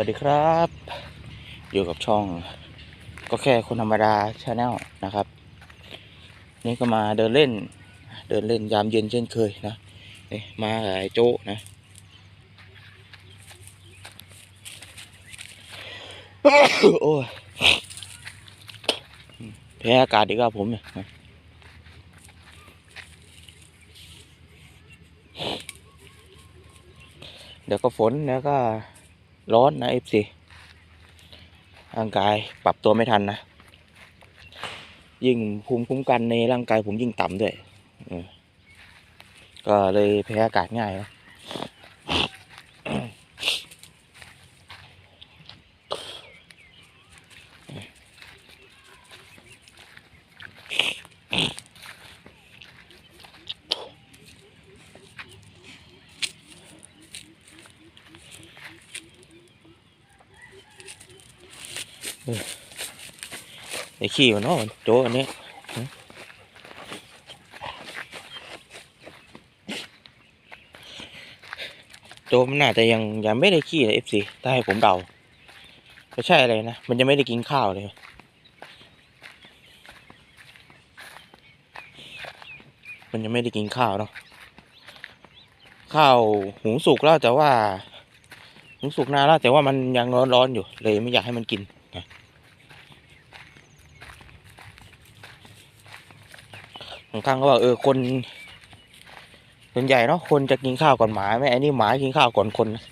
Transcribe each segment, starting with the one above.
วัสดีครับ อยู่กับช่อง ก็แค่คนธรรมดาชาแนลนะครับ นี่ก็มาเดินเล่น เดินเล่นยามเย็นเช่นเคยนะนี่มากับไอ้โจ้นะโอ้ยแพ้อากาศดีกว่าผมเนี่ยเดี๋ยวก็ฝนเดี๋ยวก็ ร้อนนะเอฟซีร่างกายปรับตัวไม่ทันนะ ยิ่งภูมิคุ้มกันในร่างกายผมยิ่งต่ำด้วยก็เลยแพ้อากาศง่ายนะ ไอ้ ขี้มันเนาะโจอันนี้โจมันน่าจะยังยังไม่ได้ขี้เลยเอฟซีถ้าให้ผมเดาไม่ใช่อะไรนะ มันยังไม่ได้กินข้าวเลย มันยังไม่ได้กินข้าวเนาะ ข้าวหุงสุกแล้วแต่ว่าหุงสุกนานแล้วแต่ว่ามันยังร้อนๆอยู่เลยไม่อยากให้มันกิน บางครั้งก็ว่าเออคนส่วนใหญ่เนาะคนจะกินข้าวก่อนหมาไหมไอ้นี่หมากินข้าวก่อนคนนะ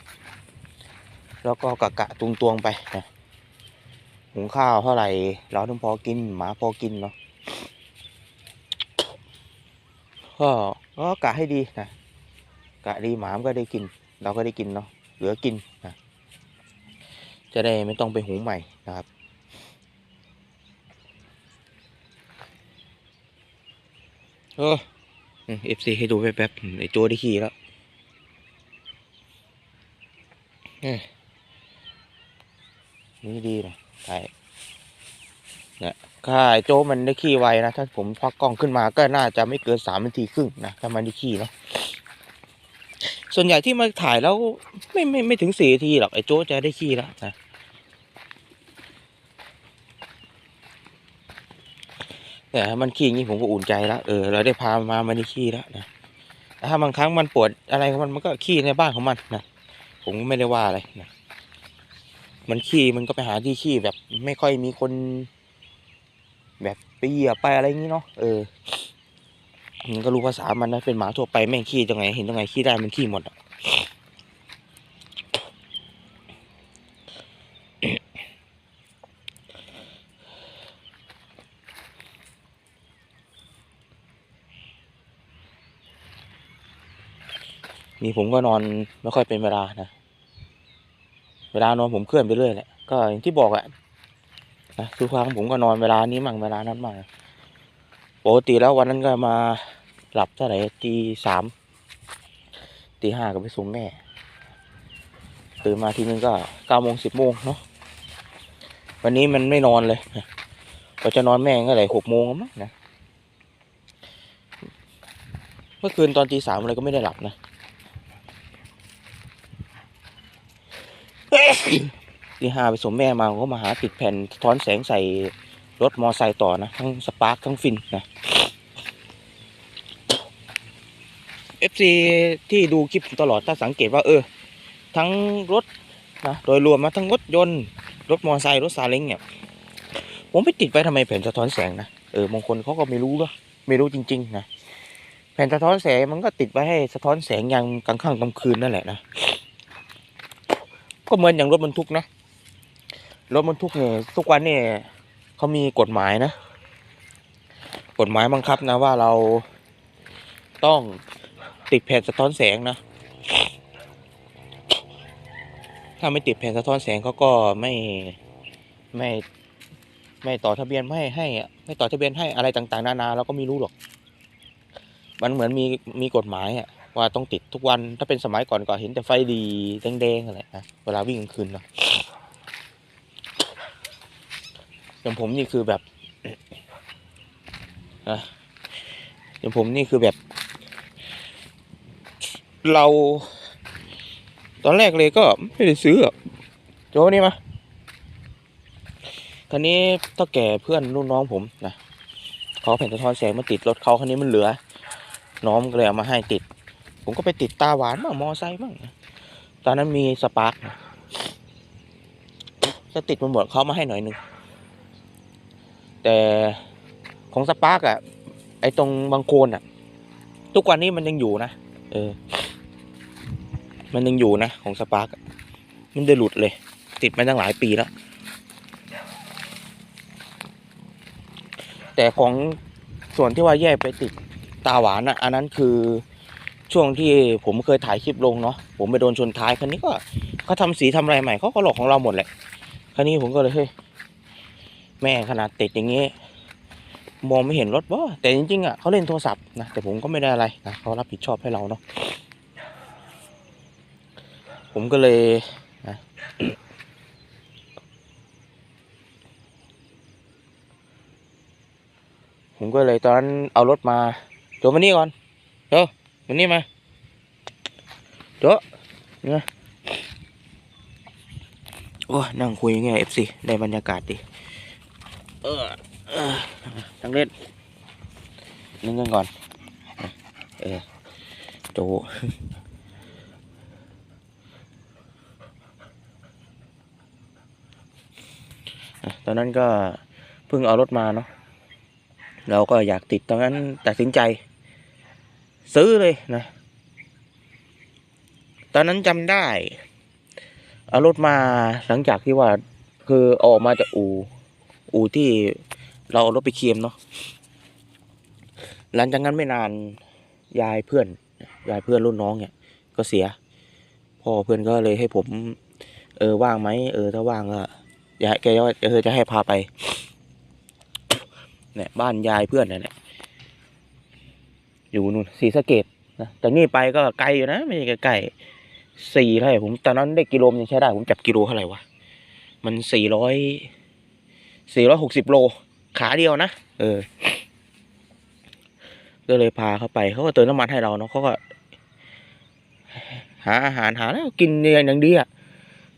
แล้วก็กะกะตุงตวงไปนะหุงข้าวเท่าไหร่เราต้องพอกินหมาพอกินเนาะก็ก็กะให้ดีนะกะดีหมามันก็ได้กิน เราก็ได้กินเนาะเหลือกินนะจะได้ไม่ต้องไปหุงใหม่นะครับ เออเอฟซีให้ดูแป๊บๆไอโจได้ขี่แล้วนี่ดีนะใช่เนี่ยถ้าโจมันได้ขี่ไวนะ ถ้าผมควักกล้องขึ้นมาก็น่าจะไม่เกินสามนาทีครึ่งนะถ้ามันได้ขี่เนาะส่วนใหญ่ที่มาถ่ายแล้วไม่ไม่ไม่ถึงสี่นาทีหรอกไอโจจะได้ขี่แล้วนะ แต่ถ้ามันขี้อย่างนี้ผมก็อุ่นใจแล้วเออเราได้พามามันได้ขี้แล้วนะถ้าบางครั้งมันปวดอะไรของมันมันก็ขี้ในบ้านของมันนะผมก็ไม่ได้ว่าอะไรนะมันขี้มันก็ไปหาที่ขี้แบบไม่ค่อยมีคน แบบไปเหยียบไปอะไรอย่างนี้เนาะเออมันก็รู้ภาษามันนะเป็นหมาทั่วไปแม่งขี้ตรงไหนเห็นตรงไหนขี้ได้มันขี้หมดอะ นี่ผมก็นอนไม่ค่อยเป็นเวลานะ เวลานอนผมเคลื่อนไปเรื่อยแหละ ก็อย่างที่บอกอะนะทุกครั้งผมก็นอนเวลานี้มั่งเวลานั้นมั่งปกติแล้ววันนั้นก็มาหลับเท่าไหร่ตีสามตีห้าก็ไปส่งแม่ ตื่นมาทีนึงก็เก้าโมงสิบโมงเนาะ วันนี้มันไม่นอนเลยก็จะนอนแม่งก็ไหร่หกโมงมั้งนะ เมื่อคืนตอนตีสามอะไรก็ไม่ได้หลับนะ ตีห้าไปส่งแม่มาผมก็มาหาติดแผ่นสะท้อนแสงใส่รถมอไซค์ต่อนะ ทั้งสปาร์คทั้งฟินนะ FC ที่ดูคลิปตลอดถ้าสังเกตว่าเออ ทั้งรถนะโดยรวมมาทั้งรถยนต์ รถมอไซค์รถซาเล้งเนี่ย ผมไปติดไว้ทำไมแผ่นสะท้อนแสงนะเออบางคนเขาก็ไม่รู้ก็ไม่รู้จริง ๆ นะแผ่นสะท้อนแสงมันก็ติดไว้ให้สะท้อนแสงยามกลางค่ำกลางคืนนั่นแหละนะ ก็เหมือนอย่างรถบรรทุกนะ รถบรรทุกเนี่ยทุกวันเนี่ยเขามีกฎหมายนะ กฎหมายบังคับนะว่าเราต้องติดแผ่นสะท้อนแสงนะ ถ้าไม่ติดแผ่นสะท้อนแสงเขาก็ไม่ไม่ไม่ต่อทะเบียนไม่ให้ ไม่ต่อทะเบียนให้อะไรต่างๆ นานาเราก็ไม่รู้หรอก มันเหมือนมีมีกฎหมายอะว่าต้องติดทุกวันถ้าเป็นสมัยก่อนก็เห็นแต่ไฟดีแดงๆอะไรนะเวลาวิ่งกลางคืนเนาะ อย่างผมนี่คือแบบนะอย่างผมนี่คือแบบ เรา ตอนแรกเลยก็ไม่ได้ซื้อโจนี่มาคันนี้เท่าแก่เพื่อนรุ่นน้องผมนะเขาเอแผ่นสะท้อนแสงมาติดรถเขาคันนี้มันเหลือ น้องก็เลยเอามาให้ติด ผมก็ไปติดตาหวานบ้างมอไซค์บ้างตอนนั้นมีสปาร์กจะติดมันหมดเขามาให้หน่อยหนึง แต่ของสปาร์กอะไอตรงบางโคนอะทุกวันนี้มันยังอยู่นะเออ มันยังอยู่นะของสปาร์กมันได้หลุดเลย ติดมาตั้งหลายปีแล้ว แต่ของส่วนที่ว่าแยกไปติดตาหวานอะอันนั้นคือช่วงที่ผมเคยถ่ายคลิปลงเนาะผมไปโดนชนท้ายคันนี้ก็เขาทำสีทำอะไรใหม่เขาก็หลอกของเราหมดแหละคันนี้ผมก็เลยเฮ้ย แม่ขนาดติดอย่างงี้ มองไม่เห็นรถบ่แต่จริงๆอะเขาเล่นโทรศัพท์นะแต่ผมก็ไม่ได้อะไรนะเขารับผิดชอบให้เราเนาะผมก็เลยนะผมก็เลยตอนนั้นเอารถมาโจมานี่ก่อนโจมานี่มาโจเนี่ยโอ้ยนั่งคุยยังไงเอฟซีได้บรรยากาศดี เออนั่งเล่นนิ่งกันก่อน เออโจตอนนั้นก็เพิ่งเอารถมาเนาะเราก็อยากติดตอนนั้นตัดสินใจ ซื้อเลยนะ ตอนนั้นจำได้ เอารถมาหลังจากที่ว่าคือออกมาจากอู่ อู่ที่เราเอารถไปเคลมเนาะหลังจากนั้นไม่นานยายเพื่อนยายเพื่อนรุ่นน้องเนี่ย ก็เสียพ่อเพื่อนก็เลยให้ผม เออว่างไหมเออถ้าว่างก็ยากแกว่าเออจะให้พาไปเนี่ยบ้านยายเพื่อนนั่นแหละอยู่นู่นศรีสะเกดนะจากนี่ไปก็ไกลอยู่นะ ไม่ใช่ใกล้สี่เท่าไหร่ผมตอนนั้นได้กิโลมนยังใช้ได้ ผมจับกิโลเท่าไหร่วะมันสี่ร้อย สี่ร้อยหกสิบโล ขาเดียวนะ เออ ก็เลยพาเขาไป เขาก็เติมน้ำมันให้เราเนาะเขาก็ หาอาหารหาแล้วกินอย่างดีอะ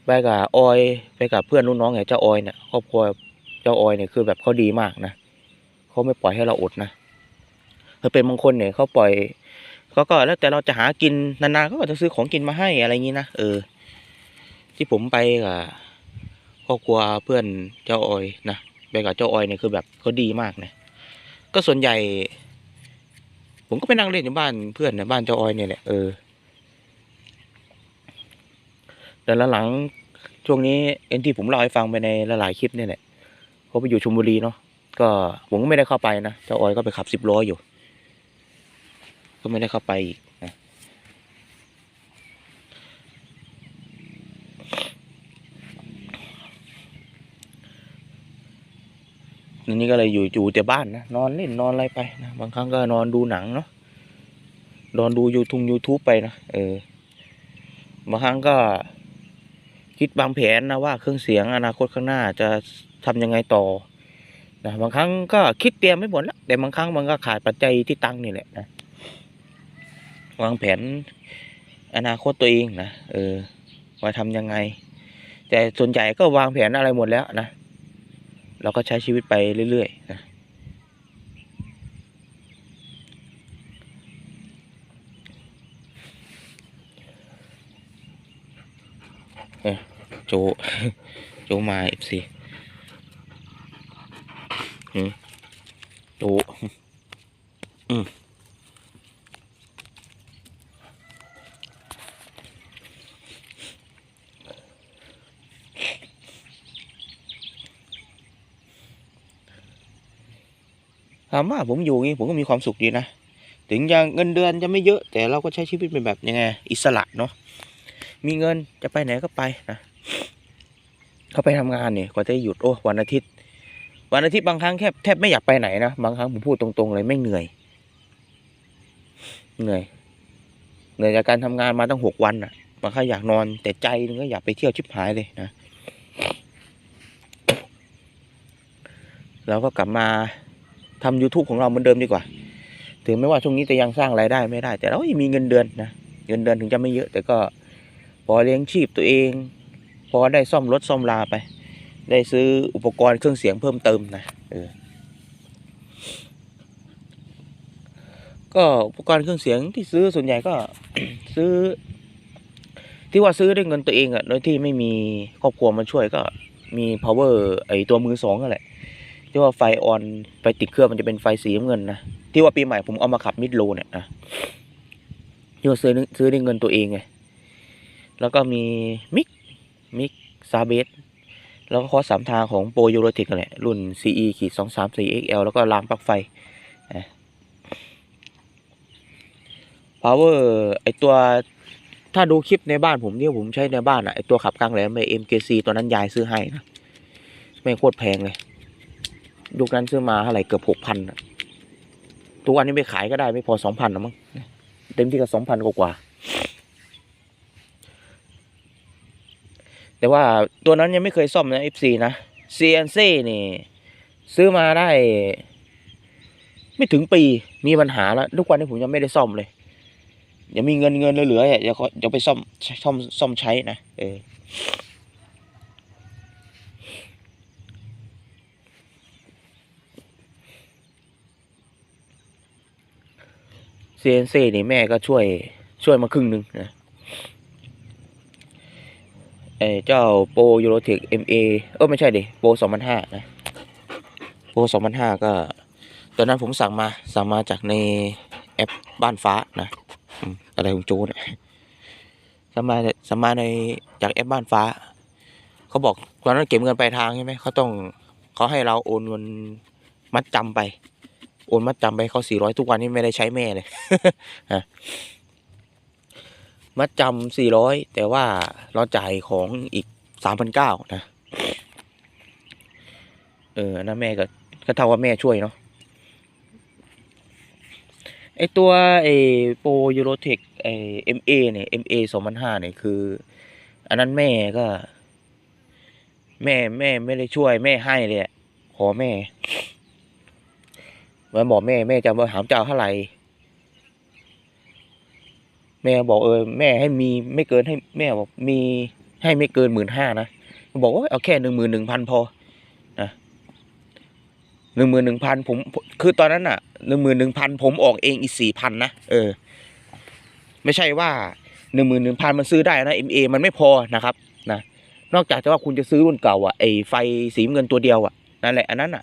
ไปกับออย ไปกับเพื่อนรุ่นน้องไงเจ้าออยเนี่ยครอบครัวเจ้าออยเนี่ยคือแบบเขาดีมากนะเขาไม่ปล่อยให้เราอดนะถ้าเป็นบางคนเนี่ยเขาปล่อยเขาก็แล้วแต่เราจะหากินนานๆเขาก็จะซื้อของกินมาให้อะไรอย่างนี้นะเออ ที่ผมไปกับ ครอบครัวเพื่อนเจ้าออยนะไปกับเจ้าออยเนี่ยคือแบบเขาดีมากนะก็ส่วนใหญ่ ผมก็ไปนั่งเล่นอยู่บ้านเพื่อนนะบ้านเจ้าออยเนี่ยแหละเออแต่หลังช่วงนี้เอ็นที่ผมเล่าให้ฟังไปในหลายๆคลิปเนี่ยแหละเขาไปอยู่ชลบุรีเนาะก็ผมก็ไม่ได้เข้าไปนะเจ้าออยก็ไปขับสิบล้ออยู่ ก็ไม่ได้เข้าไปอีกนะ ทีนี้ก็เลยอยู่อยู่แต่บ้านนะนอนเล่นนอนอะไรไปนะบางครั้งก็นอนดูหนังเนาะนอนดูยูทูบยูทูบไปนะเออบางครั้งก็คิดบางแผนนะว่าเครื่องเสียงอนาคตข้างหน้าจะทำยังไงต่อนะบางครั้งก็คิดเตรียมไม่หมดแล้วแต่บางครั้งมันก็ขาดปัจจัยที่ตังนี่แหละนะวางแผนอนาคตตัวเองนะเออว่าทำยังไง แต่ส่วนใหญ่ก็วางแผนอะไรหมดแล้วนะ เราก็ใช้ชีวิตไปเรื่อยๆนะโจ โจมาเอฟซีโจอืมามว่าผมอยู่งี้ผมก็มีความสุขดีนะ ถึงยังเงินเดือนจะไม่เยอะ แต่เราก็ใช้ชีวิตเป็นแบบยังไง อิสระเนาะ มีเงินจะไปไหนก็ไปนะ เขาไปทำงานเนี่ยกว่าจะหยุดโอ้วันอาทิตย์ วันอาทิตย์บางครั้งแทบแทบไม่อยากไปไหนนะ บางครั้งผมพูดตรงๆเลยไม่เหนื่อย เหนื่อย เหนื่อยจากการทำงานมาตั้งหกวันอะ บางครั้งอยากนอน แต่ใจนึงก็อยากไปเที่ยวชิบหายเลยนะเราก็กลับมา ทำ YouTube ของเราเหมือนเดิมดีกว่า ถึงไม่ว่าช่วงนี้จะยังสร้างรายได้ไม่ได้ แต่เรามีเงินเดือนนะเงินเดือนถึงจะไม่เยอะ แต่ก็พอเลี้ยงชีพตัวเอง พอได้ซ่อมรถซ่อมลาไป ได้ซื้ออุปกรณ์เครื่องเสียงเพิ่มเติมนะเออก็อุปกรณ์เครื่องเสียงที่ซื้อส่วนใหญ่ก็ซื้อ ที่ว่าซื้อด้วยเงินตัวเองอะโดยที่ไม่มีครอบครัวมาช่วยก็มี power ไอตัวมือสองนั่นแหละ ที่ว่าไฟออนไฟติดเครื่องมันจะเป็นไฟสีน้ำเงินนะที่ว่าปีใหม่ผมเอามาขับมิดโลเนี่ยนะที่ว่าซื้อซื้อด้วยเงินตัวเองไงแล้วก็มีมิกมิกซาเบสแล้วก็คอร์สสามทางของโปรยูโรเทคแหละ รุ่น CE ขีดสองสามสี่ XL แล้วก็รางปลั๊กไฟนะ power ไอตัวถ้าดูคลิปในบ้านผมที่ยผมใช้ในบ้านอะไอตัวขับกลางแหลมไอ MKC ตัวนั้นยายซื้อให้นะไม่โคตรแพงเลย ยุคนั้นซื้อมาเท่าไหร่เกือบหกพันทุกวันนี้ไปขายก็ได้ไม่พอสองพันนะมั้งเต็มที่ก็สองพันกว่าแต่ว่าตัวนั้นยังไม่เคยซ่อมนะ FC นะ CNC นี่ ซื้อมาได้ ไม่ถึงปีมีปัญหาแล้ว ทุกวันนี้ผมยังไม่ได้ซ่อมเลยยังมีเงินเงินเหลือๆอะเดี๋ยวเขาเดี๋ยวไปซ่อมซ่อมซ่อมใช้นะเออ CNC นี่แม่ก็ช่วยช่วยมาครึ่งหนึ่งนะเอเจ้าโปรยูโรเทค MA เออไม่ใช่ดิโปรสองพันห้านะโปรสองพันห้าก็ ตอนนั้นผมสั่งมาสั่งมาจากในแอปบ้านฟ้านะอะไรของโจเนี่ยสั่งมาสั่งมาในจากแอปบ้านฟ้า เขาบอกตอนนั้นเก็บเงินปลายทางใช่ไหมเขาต้องเขาให้เราโอนเงินมัดจำไป โอนมัดจำไปเขาสี่ร้อยทุกวันนี้ไม่ได้ใช้แม่เลยฮะมัดจำสี่ร้อยแต่ว่าเราจ่ายของอีกสามพันเก้านะ เออนะแม่ก็ก็เท่าว่าแม่ช่วยเนาะไอตัวไอโปรยูโรเทคไอเอ็มเอเนี่ยเอ็มเอสองพันห้าเนี่ยคือ อันนั้นแม่ก็ แม่แม่ไม่ได้ช่วยแม่ให้เลยขอแม่ มันบอกแม่แม่จะมาหามเจ้าเท่าไหร่แม่บอกเออแม่ให้มีไม่เกินให้แม่บอกมีให้ไม่เกินหมื่นห้านะบอกว่าเอาแค่หนึ่งหมื่นหนึ่งพันพอนะหนึ่งหมื่นหนึ่งพันผมคือตอนนั้นอะหนึ่งหมื่นหนึ่งพันผมออกเองอีกสี่พันนะเออ ไม่ใช่ว่าหนึ่งหมื่นหนึ่งพันมันซื้อได้นะเอ็มเอมันไม่พอนะครับนะนอกจากจะว่าคุณจะซื้อรุ่นเก่าอะไอไฟสีเงินตัวเดียวอะนั่นแหละอันนั้นอะ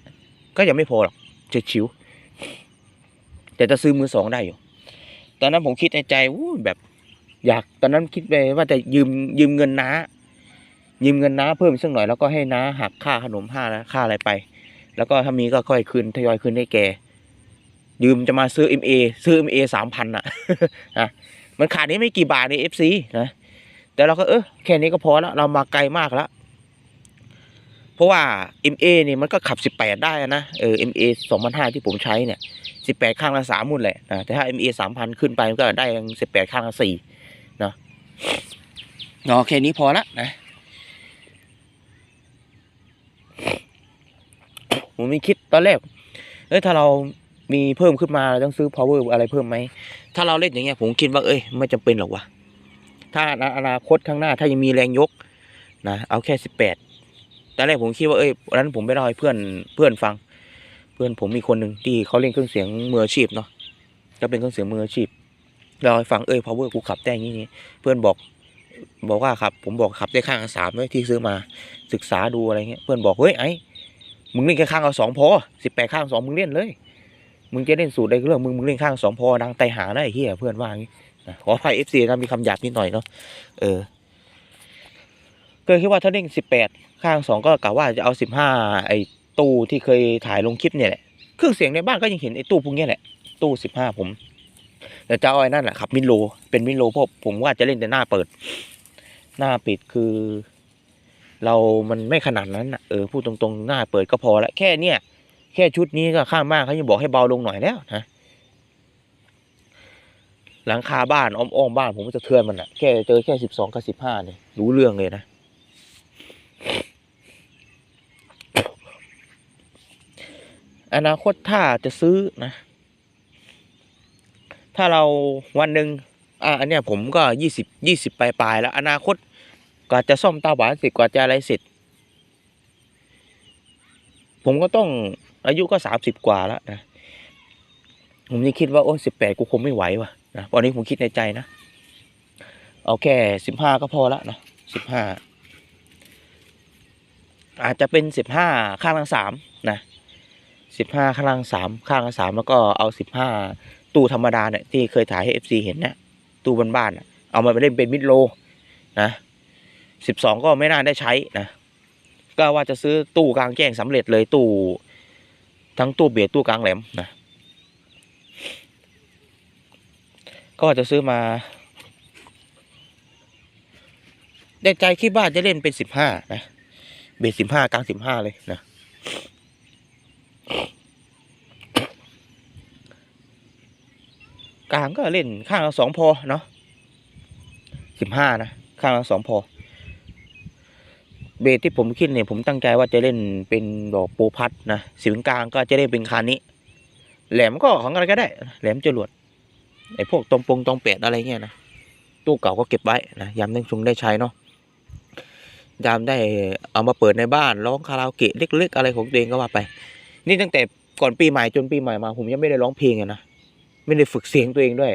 ก็ยังไม่พอหรอกเจ็ดชิว แต่จะซื้อมือสองได้อยู่ ตอนนั้นผมคิดในใจอู้แบบอยากตอนนั้นคิดไปว่าจะยืมยืมเงินน้า ยืมเงินน้าเพิ่มสักหน่อยแล้วก็ให้น้าหักค่าขนมค่าแล้วค่าอะไรไป แล้วก็ถ้ามีก็ค่อยคืนทยอยคืนให้แก ยืมจะมาซื้อ MA ซื้อ MA สามพันอะนะมันขาดนี้ไม่กี่บาทใน FC นะแต่เราก็เออแค่นี้ก็พอแล้วเรามาไกลมากแล้ว เพราะว่า MA เนี่ยมันก็ขับ 18 ได้นะเออ MA 2005 ที่ผมใช้เนี่ย 18 ข้างละสามหมุนแหละนะแต่ถ้า MA 3,000 ขึ้นไปมันก็ได้ยัง18 ข้างละสี่เนาะเนาะแค่นี้พอละนะผมมีคิดตอนแรกเอ้ยถ้าเรามีเพิ่มขึ้นมาเราต้องซื้อ power อะไรเพิ่มไหม ถ้าเราเล่นอย่างเงี้ยผมคิดว่าเอ้ยไม่จำเป็นหรอกวะถ้าอนาคตข้างหน้าถ้ายังมีแรงยกนะเอาแค่สิบแปด ตอนแรกผมคิดว่าเอ้ยวันนั้นผมไปเล่าให้เพื่อนเพื่อนฟัง เพื่อนผมมีคนหนึ่งที่เขาเล่นเครื่องเสียงมืออาชีพเนาะก็เป็นเครื่องเสียงมืออาชีพเราให้ฟังเอ้ย power กูขับได้อย่างนี้เพื่อนบอกบอกว่าขับ ผมบอกขับได้ข้างสามด้วยที่ซื้อมาศึกษาดูอะไรเงี้ยเพื่อนบอกเฮ้ยไอ้มึงเล่นแค่ข้างละสองพอสิบแปดข้างสองมึงเล่นเลย มึงจะเล่นสูตรใดก็เรื่องมึงมึงเล่นข้างสองพอดังไตหาได้เฮียเพื่อนว่างี้นะขออภัยเอฟซีนะมีคำหยาบนิดหน่อยเนาะเออก็คิดว่าถ้าเล่นสิบแปด ข้างสองก็กะว่าจะเอาสิบห้าไอ้ตู้ที่เคยถ่ายลงคลิปเนี่ยแหละเครื่องเสียงในบ้านก็ยังเห็นไอ้ตู้พวกนี้แหละ ตู้สิบห้าผม แต่เจะเอาไอ้นั่นแหละครับมินโลเป็นมินโลเพราะผมว่าจะเล่นแต่หน้าเปิด หน้าปิดคือ เรามันไม่ขนาดนั้นน่ะเออพูดตรงๆหน้าเปิดก็พอละแค่เนี้ยแค่ชุดนี้ก็ข้างมากเขายังบอกให้เบาลงหน่อยแล้วนะหลังคาบ้านอ้อมๆบ้านผมจะเทือนมันอะแค่เจอแค่สิบสองกับสิบห้าเนี่ยรู้เรื่องเลยนะ อนาคตถ้าจะซื้อนะ ถ้าเราวันหนึ่งอะอันเนี้ยผมก็ยี่สิบยี่สิบปลายๆแล้ว อนาคตกว่าจะซ่อมตาหวานเสร็จกว่าจะอะไรเสร็จ ผมก็ต้องอายุก็สามสิบกว่าแล้วนะผมยังคิดว่าโอ้สิบแปดกูคงไม่ไหวว่ะนะตอนนี้ผมคิดในใจนะ เอาแค่สิบห้าก็พอละนะสิบห้าอาจจะเป็นสิบห้าข้างละสามนะ สิบห้าข้างละสามข้างละสามแล้วก็เอาสิบห้าตู้ธรรมดาเนี่ยที่เคยถ่ายให้เอฟซีเห็นเนี่ยตู้บ้านๆเอามาไปเล่นเป็นมิดโลนะสิบสองก็ไม่น่าได้ใช้นะก็ว่าจะซื้อตู้กลางแจ้งสำเร็จเลยตู้ทั้งตู้เบียดตู้กลางแหลมนะก็จะซื้อมาในใจคิดว่าจะเล่นเป็นสิบห้านะเบสสิบห้ากลางสิบห้าเลยนะ กลางก็เล่นข้างละสองพอเนาะสิบห้านะ ข้างละสองพอ เบสที่ผมคิดเนี่ยผมตั้งใจว่าจะเล่นเป็นดอกโปรพัดนะสิวกลางก็จะเล่นเป็นคานี้แหลมก็ของอะไรก็ได้ แหลมจรวดไอ้พวกตรงปงตรงเป็ดอะไรเงี้ยนะตู้เก่าก็เก็บไว้นะยามได้ชงได้ใช้เนาะยามได้เอามาเปิดในบ้านร้องคาราโอเกะเล็ก ๆ อะไรของตัวเองก็ว่าไป นี่ตั้งแต่ก่อนปีใหม่จนปีใหม่มา ผมยังไม่ได้ร้องเพลงอะนะไม่ได้ฝึกเสียงตัวเองด้วย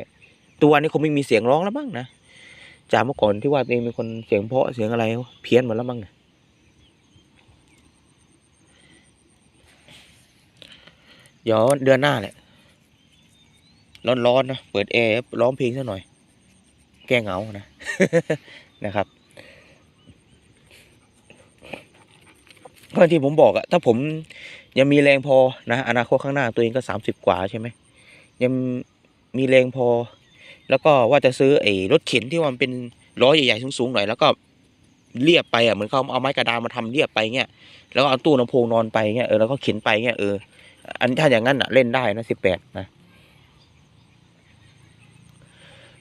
ตัวนี้คงไม่มีเสียงร้องแล้วบ้างนะจากเมื่อก่อนที่ว่าตัวเองเป็นคนเสียงเพาะเสียงอะไรเพี้ยนหมดแล้วบ้างนะเดี๋ยวเดือนหน้าแหละร้อนๆนะเปิดแอร์ร้องเพลงซะหน่อย แก้เหงานะนะครับ ก็ที่ผมบอกอะถ้าผมยังมีแรงพอนะอนาคตข้างหน้าตัวเองก็สามสิบกว่าใช่ไหมยังมีแรงพอ แล้วก็ว่าจะซื้อไอ้รถเข็นที่มันเป็นล้อใหญ่ๆสูงๆหน่อยแล้วก็เรียบไปอะเหมือนเขาเอาไม้กระดานมาทำเรียบไปเงี้ยแล้วเอาตู้ลำโพงนอนไปเงี้ยเออแล้วก็เข็นไปเงี้ยเอออันถ้าอย่างนั้นอะเล่นได้นะสิบแปดนะ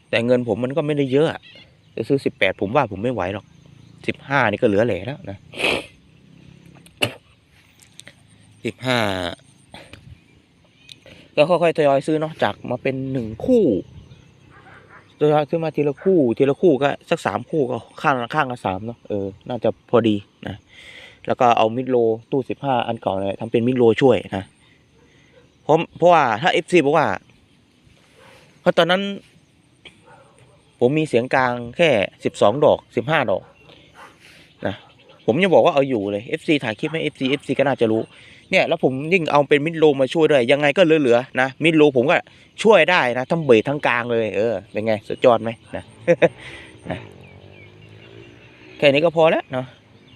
แต่เงินผมมันก็ไม่ได้เยอะอะจะซื้อสิบแปดผมว่าผมไม่ไหวหรอกสิบห้านี่ก็เหลือแหล่แล้วนะ สิบห้าก็ค่อยๆทยอยซื้อเนาะจากมาเป็นหนึ่งคู่ทยอยซื้อมาทีละคู่ทีละคู่ก็สักสามคู่ก็ข้างละข้างละสามเนาะเออน่าจะพอดีนะแล้วก็เอามิดโลตู้สิบห้าอันเก่าเนี่ยทำเป็นมิดโลช่วยนะเพราะเพราะว่าถ้าเอฟซีบอกว่าเพราะตอนนั้น ผมมีเสียงกลางแค่สิบสองดอกสิบห้าดอกนะผมยังบอกว่าเอาอยู่เลย FC ถ่ายคลิปให้ FC FC ก็น่าจะรู้ เนี่ยแล้วผมยิ่งเอาเป็นมิดโลมาช่วยด้วยยังไงก็เหลือๆนะมิดโลผมก็ช่วยได้นะทั้งเบสทั้งกลางเลยเออเป็นไงสุดยอดไหมนะแค่นี้ก็พอแล้วเนาะ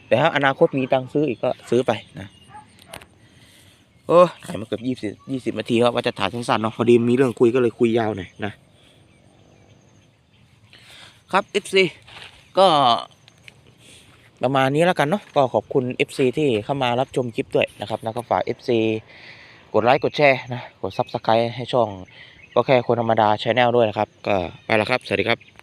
แต่ถ้าอนาคตมีตังค์ซื้ออีกก็ซื้อไปนะโอ้ถ่ายมาเกือบยี่สิบยี่สิบนาทีครับว่าจะถ่ายสั้นๆเนาะพอดีมีเรื่องคุยก็เลยคุยยาวหน่อยนะครับ FC ก็ ประมาณนี้แล้วกันเนาะก็ขอบคุณ FC ที่เข้ามารับชมคลิปด้วยนะครับแล้วก็ฝาก FC กดไลค์กดแชร์นะกด Subscribe ให้ช่องก็แค่คนธรรมดาชาแนลด้วยนะครับ ก็ไปละครับ สวัสดีครับ